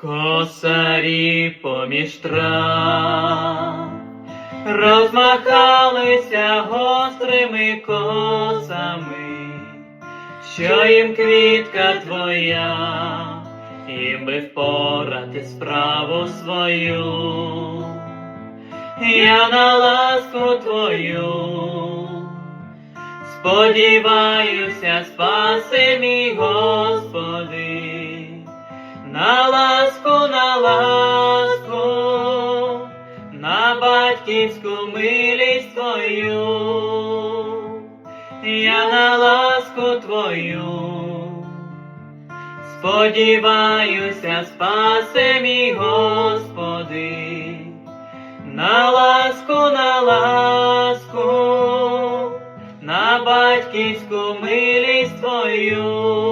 Косарі поміж трав розмахалися гострими косами, що їм квітка твоя, їм би впорати справу свою. Я на ласку твою сподіваюся, спаси мій Господи, на ласку, на ласку, на батьківську милість Твою, я на ласку Твою, сподіваюся, спаси мій Господи, на ласку, на ласку, на батьківську милість Твою.